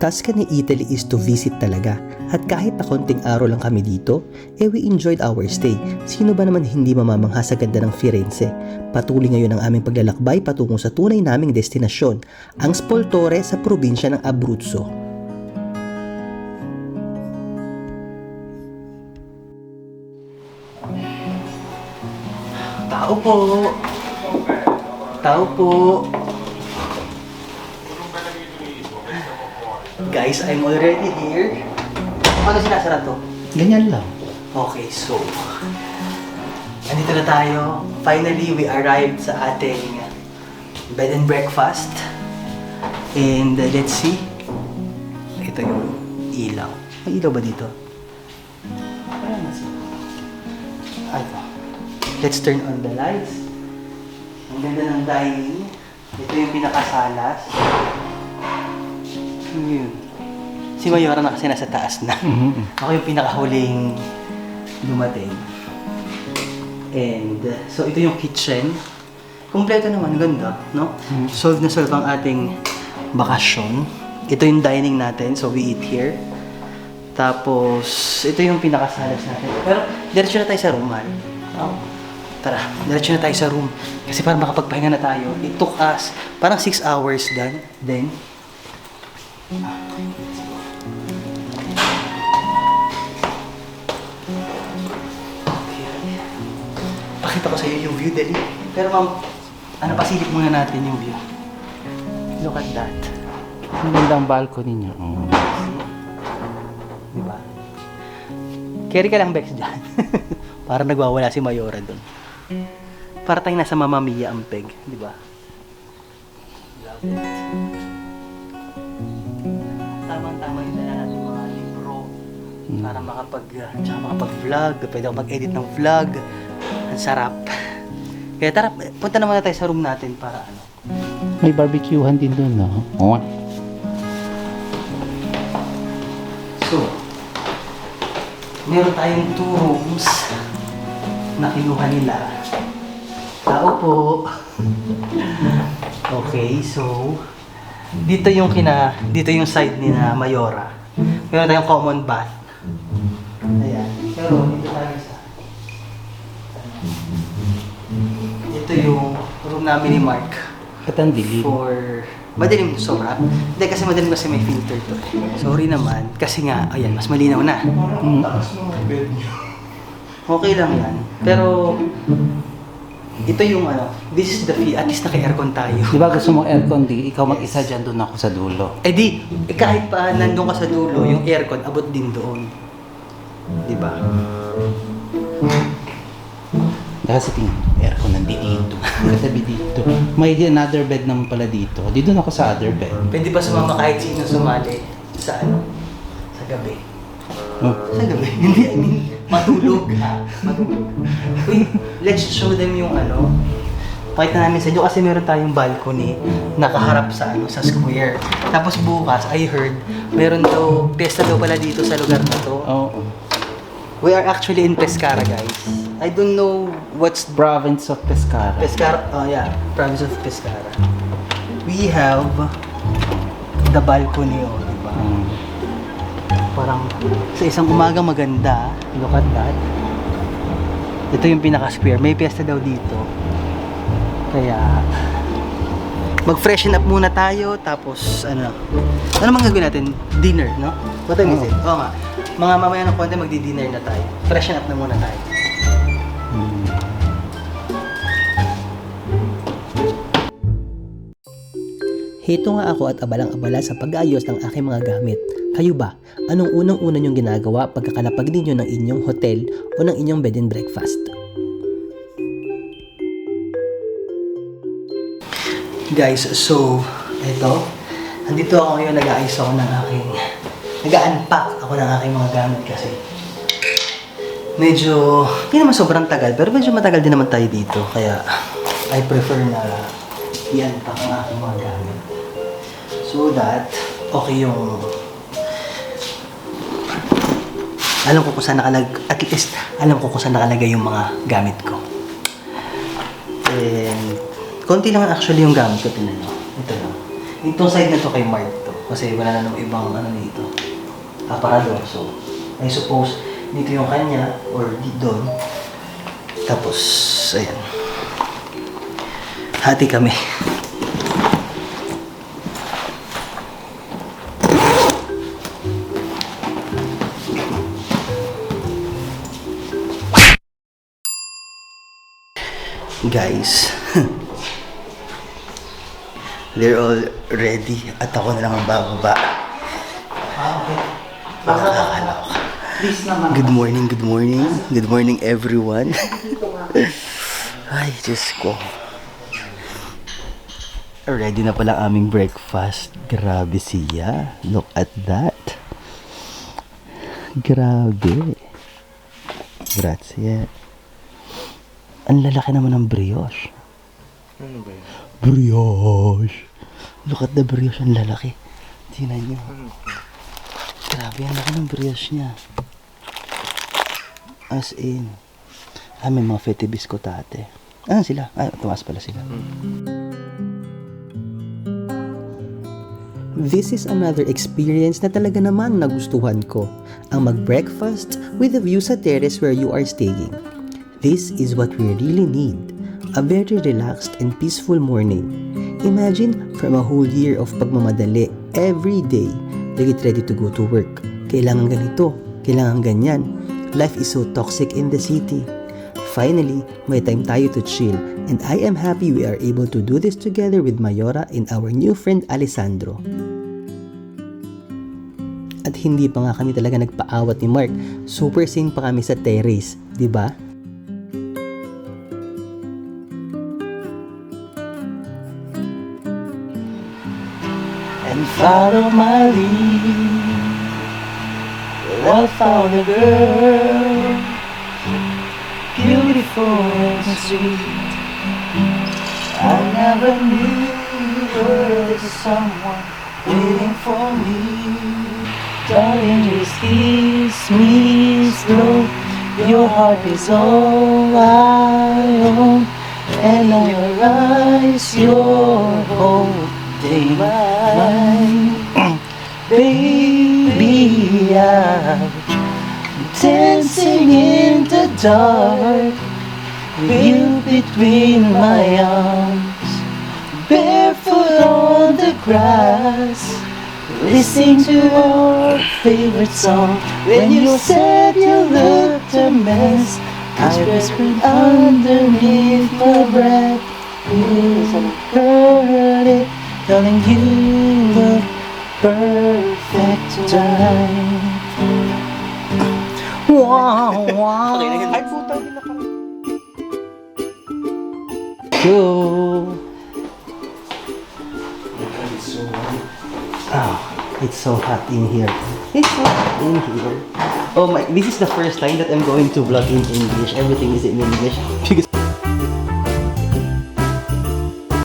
Tuscany, Italy is to visit talaga. At kahit na konting araw lang kami dito, eh we enjoyed our stay. Sino ba naman hindi mamamangha sa ganda ng Firenze? Patuloy ngayon ang aming paglalakbay patungo sa tunay naming destinasyon, ang Spoltore sa probinsya ng Abruzzo. Tao po! Tao po! Guys, I'm already here. Ano sinasara to? Ganyan lang. Okay, so... Andito na tayo. Finally, we arrived sa ating bed and breakfast. And uh, let's see. Ito yung ilaw. May ilaw ba dito? Ano? Let's turn on the lights. Ang ganda ng dining. Ito yung pinakasalas. Ano yun? Si Mayora na kasi nasa taas na. Ako yung pinakahuling dumating. And, uh, so ito yung kitchen. Kompleto naman, ganda, no? Solve na solve ang ating bakasyon. Ito yung dining natin, so we eat here. Tapos, ito yung pinakasalas natin. Pero, diretso na tayo sa room, man. Oh. Tara, diretso na tayo sa room. Kasi para makapagpahinga na tayo. It took us parang 6 hours then. Then, Pakita ko sa iyo yung view, Dali. Pero ma'am, ano, pasilip muna natin yung view. Look at that. Ang ganda ang balcony niya. Oh. Di ba? Carry ka lang, Bex, dyan. Para nagwawala si Mayora doon. Para tayong nasa Mamma Mia ang peg, di ba? Love it. Para makapag, uh, tsaka makapag-vlog. Pwede ako mag-edit ng vlog. Ang sarap. Kaya tara, punta naman na tayo sa room natin para ano. May barbecuehan din doon, no? Oh. So, meron tayong two rooms na kinuha nila. Tao po. Okay, so dito yung kina dito yung side ni na Mayora. Meron tayong common bath. Ayan. Pero dito tayo sa Ito yung room namin ni Mark At ang dilim. for madilim sobra. Hindi kasi madilim kasi may filter to. Sorry naman kasi nga ayan mas malinaw na. Mm. Okay lang yan. Pero ito yung ano, this is the feel. At least naka-aircon tayo. Di ba gusto mong aircon di? Ikaw mag-isa dyan, doon ako sa dulo. Eh di, eh kahit pa nandun ka sa dulo, yung aircon abot din doon. Di ba? Dahil sa tingin, aircon nandito. Katabi dito. May another bed naman pala dito. Di doon ako sa other bed. Pwede pa sumama kahit sino sumali sa ano, sa gabi. Oh. Sa gabi? Hindi, I mean, matulog ha. Matulog. Uy, let's show them yung ano. Pakita namin sa inyo kasi meron tayong balcony nakaharap sa ano sa square. Tapos bukas, I heard, meron daw, pesta daw pala dito sa lugar na to. Oh. We are actually in Pescara, guys. I don't know what's Province of Pescara. Pescara, oh yeah, province of Pescara. We have the balcony, oh, di ba? Mm. Parang sa isang umaga maganda. Look at that. Ito yung pinaka-square. May piyesta daw dito. Kaya, mag-freshen up muna tayo. Tapos, ano, ano mang gagawin natin? Dinner, no? What time is it? Oo nga. Mga mamaya ng konti, magdi-dinner na tayo. Freshen up na muna tayo. Heto nga ako at abalang-abala sa pag-aayos ng aking mga gamit. Kayo ba? Anong unang-una niyong ginagawa pagkakalapag ninyo ng inyong hotel o ng inyong bed and breakfast? Guys, so, eto. Andito ako ngayon, nag-aayos ako ng aking... Nag-unpack ako ng aking mga gamit kasi medyo, hindi naman sobrang tagal, pero medyo matagal din naman tayo dito. Kaya, I prefer na i-unpack ang aking mga gamit. So that, okay yung... Alam ko kung saan nakalag... At least, alam ko kung saan nakalagay yung mga gamit ko. And, konti lang actually yung gamit ko. Tinan. Ito lang. Itong side na to kay Mark. Kasi wala na nung ibang ano dito. Aparador. So, I suppose, dito yung kanya or di doon. Tapos, ayan. Hati kami. Guys, they're all ready at ako na lang ang bababa. Ah, okay. Naman. Good morning, good morning. Good morning everyone. Ay, Diyos ko. Ready na pala ang aming breakfast. Grabe siya. Look at that. Grabe. Grazie. Ang lalaki naman ng brioche. Ano ba yun? Brioche. Look at the brioche. Ang lalaki. Tingnan nyo. Grabe, ang laki ng brioche niya. As in. Ah, may mga fete biscotate. Ah, sila. Ah, tumas pala sila. This is another experience na talaga naman nagustuhan ko. Ang mag-breakfast with a view sa terrace where you are staying. This is what we really need. A very relaxed and peaceful morning. Imagine from a whole year of pagmamadali every day, you get ready to go to work. Kailangan ganito, kailangan ganyan. Life is so toxic in the city. Finally, may time tayo to chill and I am happy we are able to do this together with Mayora and our new friend Alessandro. At hindi pa nga kami talaga nagpaawat ni Mark. Super sane pa kami sa terrace, di ba? Follow my lead. I found a girl, beautiful and sweet. I never knew there was someone waiting for me. Darling, just kiss me slow. Your heart is all I own, and on your eyes, you're holding mine. Dancing in the dark with you between my arms, barefoot on the grass, listening to our favorite song. When you said you looked a mess, I whispered underneath my breath, yes, I heard it, telling you the perfect time. Go. Oh, it's so hot in here. It's so hot in here. Oh my, this is the first time that I'm going to vlog in English. Everything is in English. Because